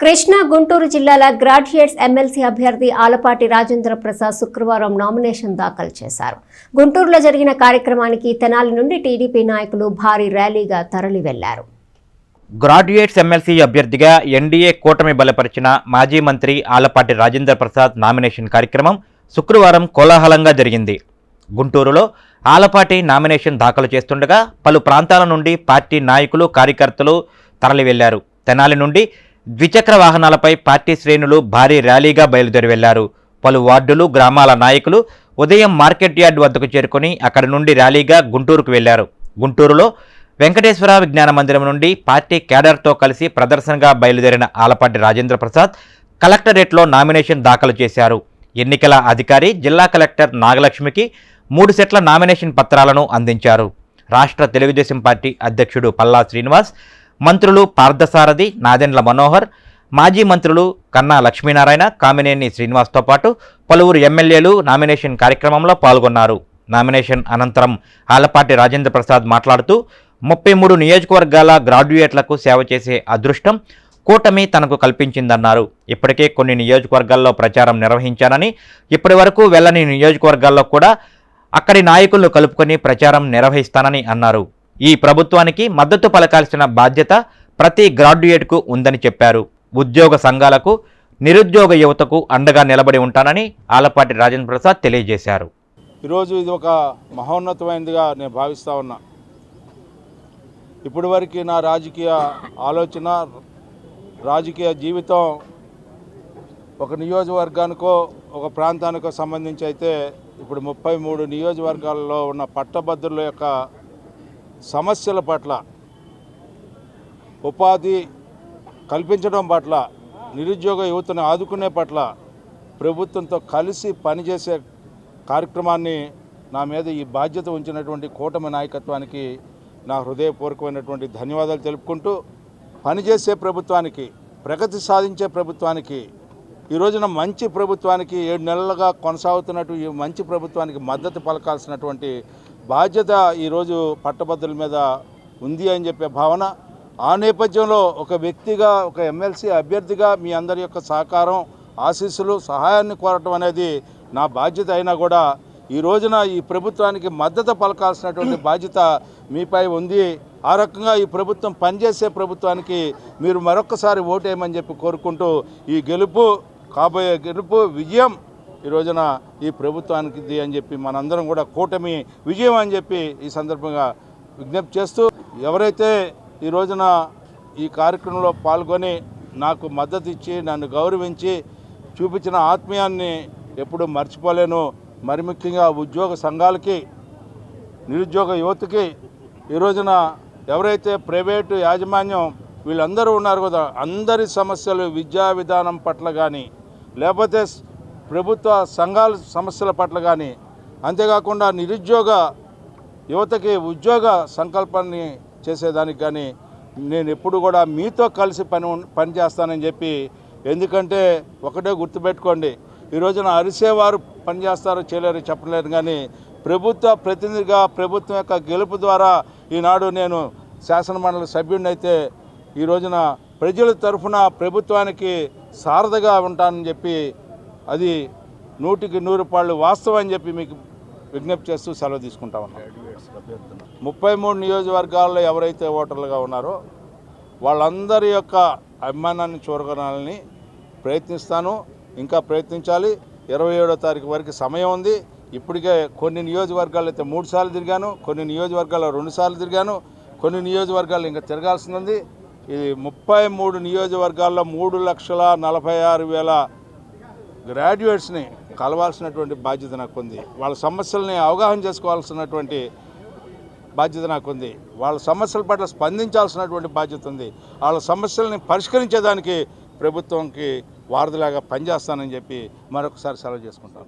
కృష్ణా గుంటూరు జిల్లాల graduates MLC అభ్యర్థి ఆలపాటి రాజేంద్ర ప్రసాద్ శుక్రవారం నామినేషన్ దాఖలు చేశారు. గుంటూరులో జరిగిన కార్యక్రమానికి తెనాలి నుండి టీడీపీ నాయకులు భారీ ర్యాలీగా తరలి వెళ్ళారు గ్రాడ్యుయేట్స్ ఎమ్మెల్సీ అభ్యర్థిగా ఎన్డీఏ కూటమి బలపరిచిన మాజీ మంత్రి ఆలపాటి రాజేంద్ర ప్రసాద్ నామినేషన్ కార్యక్రమం శుక్రవారం కోలాహలంగా జరిగింది. గుంటూరులో ఆలపాటి నామినేషన్ దాఖలు చేస్తుండగా పలు ప్రాంతాల నుండి పార్టీ నాయకులు కార్యకర్తలు తరలి వెళ్ళారు తెనాలి నుండి ద్విచక్ర వాహనాలపై పార్టీ శ్రేణులు భారీ ర్యాలీగా బయలుదేరి వెళ్ళారు. పలు వార్డులు గ్రామాల నాయకులు ఉదయం మార్కెట్ యార్డ్ వద్దకు చేరుకొని అక్కడి నుండి ర్యాలీగా గుంటూరుకు వెళ్ళారు. గుంటూరులో వెంకటేశ్వర విజ్ఞాన మందిరం నుండి పార్టీ క్యాడర్తో కలిసి ప్రదర్శనగా బయలుదేరిన ఆలపాటి రాజేంద్ర ప్రసాద్ కలెక్టరేట్లో నామినేషన్ దాఖలు చేశారు. ఎన్నికల అధికారి జిల్లా కలెక్టర్ నాగలక్ష్మికి మూడు సెట్ల నామినేషన్ పత్రాలను అందించారు. రాష్ట్ర తెలుగుదేశం పార్టీ అధ్యక్షుడు పల్లా శ్రీనివాస్ మంత్రులు పార్థసారథి నాదెండ్ల మనోహర్ మాజీ మంత్రులు కన్నా లక్ష్మీనారాయణ కామినేని శ్రీనివాస్తో పాటు పలువురు ఎమ్మెల్యేలు నామినేషన్ కార్యక్రమంలో పాల్గొన్నారు. నామినేషన్ అనంతరం ఆలపాటి రాజేంద్ర ప్రసాద్ మాట్లాడుతూ ముప్పై మూడు నియోజకవర్గాల గ్రాడ్యుయేట్లకు సేవ చేసే అదృష్టం కూటమి తనకు కల్పించిందన్నారు. ఇప్పటికే కొన్ని నియోజకవర్గాల్లో ప్రచారం నిర్వహించానని ఇప్పటి వరకు వెళ్ళని నియోజకవర్గాల్లో కూడా అక్కడి నాయకులను కలుపుకొని ప్రచారం నిర్వహిస్తానని అన్నారు. ఈ ప్రభుత్వానికి మద్దతు పలకాల్సిన బాధ్యత ప్రతి గ్రాడ్యుయేట్కు ఉందని చెప్పారు. ఉద్యోగ సంఘాలకు నిరుద్యోగ యువతకు అండగా నిలబడి ఉంటానని ఆలపాటి రాజేంద్ర ప్రసాద్ తెలియజేశారు. ఈరోజు ఇది ఒక మహోన్నతమైనదిగా నేను భావిస్తూ ఉన్నా. ఇప్పటి వరకు నా రాజకీయ ఆలోచన రాజకీయ జీవితం ఒక నియోజకవర్గానికో ఒక ప్రాంతానికో సంబంధించి అయితే ఇప్పుడు ముప్పై మూడు నియోజకవర్గాల్లో ఉన్న పట్టభద్రుల యొక్క సమస్యల పట్ల ఉపాధి కల్పించడం పట్ల నిరుద్యోగ యువతను ఆదుకునే పట్ల ప్రభుత్వంతో కలిసి పనిచేసే కార్యక్రమాన్ని నా మీద ఈ బాధ్యత ఉంచినటువంటి కూటమి నాయకత్వానికి నా హృదయపూర్వకమైనటువంటి ధన్యవాదాలు తెలుపుకుంటూ పనిచేసే ప్రభుత్వానికి ప్రగతి సాధించే ప్రభుత్వానికి ఈ రోజున మంచి ప్రభుత్వానికి ఏడు నెలలుగా కొనసాగుతున్నట్టు ఈ మంచి ప్రభుత్వానికి మద్దతు పలకాల్సినటువంటి బాధ్యత ఈరోజు పట్టభద్రుల మీద ఉంది అని చెప్పే భావన ఆ నేపథ్యంలో ఒక వ్యక్తిగా ఒక ఎమ్మెల్సీ అభ్యర్థిగా మీ అందరి యొక్క సహకారం ఆశీస్సులు సహాయాన్ని కోరటం అనేది నా బాధ్యత అయినా కూడా ఈ రోజున ఈ ప్రభుత్వానికి మద్దతు పలకాల్సినటువంటి బాధ్యత మీపై ఉంది. ఆ రకంగా ఈ ప్రభుత్వం పనిచేసే ప్రభుత్వానికి మీరు మరొకసారి ఓటేయమని చెప్పి కోరుకుంటూ ఈ గెలుపు కాబోయే గెలుపు విజయం ఈ రోజున ఈ ప్రభుత్వానికి ఇది అని చెప్పి మనందరం కూడా కూటమి విజయం అని చెప్పి ఈ సందర్భంగా విజ్ఞప్తి చేస్తూ ఎవరైతే ఈ రోజున ఈ కార్యక్రమంలో పాల్గొని నాకు మద్దతు ఇచ్చి నన్ను గౌరవించి చూపించిన ఆత్మీయాన్ని ఎప్పుడూ మర్చిపోలేను. మరి ముఖ్యంగా ఉద్యోగ సంఘాలకి నిరుద్యోగ యువతకి ఈ రోజున ఎవరైతే ప్రైవేటు యాజమాన్యం వీళ్ళందరూ ఉన్నారు కదా అందరి సమస్యలు విద్యా విధానం పట్ల కానీ లేకపోతే ప్రభుత్వ సంఘాల సమస్యల పట్ల కానీ అంతేకాకుండా నిరుద్యోగ యువతకి ఉద్యోగ సంకల్పాన్ని చేసేదానికి కానీ నేను ఎప్పుడు కూడా మీతో కలిసి పని పనిచేస్తానని పని చేస్తానని చెప్పి ఎందుకంటే ఒకటే గుర్తుపెట్టుకోండి ఈ రోజున అరిసేవారు పనిచేస్తారో చేయలేరు చెప్పలేరు కానీ ప్రభుత్వ ప్రతినిధిగా ప్రభుత్వం యొక్క గెలుపు ద్వారా ఈనాడు నేను శాసనమండలి సభ్యుడినైతే ఈ రోజున ప్రజల తరఫున ప్రభుత్వానికి సారథగా ఉంటానని చెప్పి అది నూటికి నూరు పాళ్ళు వాస్తవం అని చెప్పి మీకు విజ్ఞప్తి చేస్తూ సెలవు తీసుకుంటా ఉన్నాం. ముప్పై మూడు నియోజకవర్గాల్లో ఎవరైతే ఓటర్లుగా ఉన్నారో వాళ్ళందరి యొక్క అభిమానాన్ని చూరగొనాలని ప్రయత్నిస్తాను. ఇంకా ప్రయత్నించాలి. ఇరవై ఏడో తారీఖు వరకు సమయం ఉంది. ఇప్పటికే కొన్ని నియోజకవర్గాలు అయితే మూడు సార్లు తిరిగాను. కొన్ని నియోజకవర్గాల్లో రెండు సార్లు తిరిగాను. కొన్ని నియోజకవర్గాలు ఇంకా తిరగాల్సి ఉంది ఇది ముప్పై మూడు నియోజకవర్గాల్లో మూడు లక్షల నలభై ఆరు వేల గ్రాడ్యుయేట్స్ని కలవాల్సినటువంటి బాధ్యత నాకు ఉంది వాళ్ళ సమస్యల్ని అవగాహన చేసుకోవాల్సినటువంటి బాధ్యత నాకు ఉంది వాళ్ళ సమస్యల పట్ల స్పందించాల్సినటువంటి బాధ్యత ఉంది. వాళ్ళ సమస్యల్ని పరిష్కరించేదానికి ప్రభుత్వంకి వారధిలాగా పనిచేస్తానని చెప్పి మరొకసారి సెలవు చేసుకుంటాను.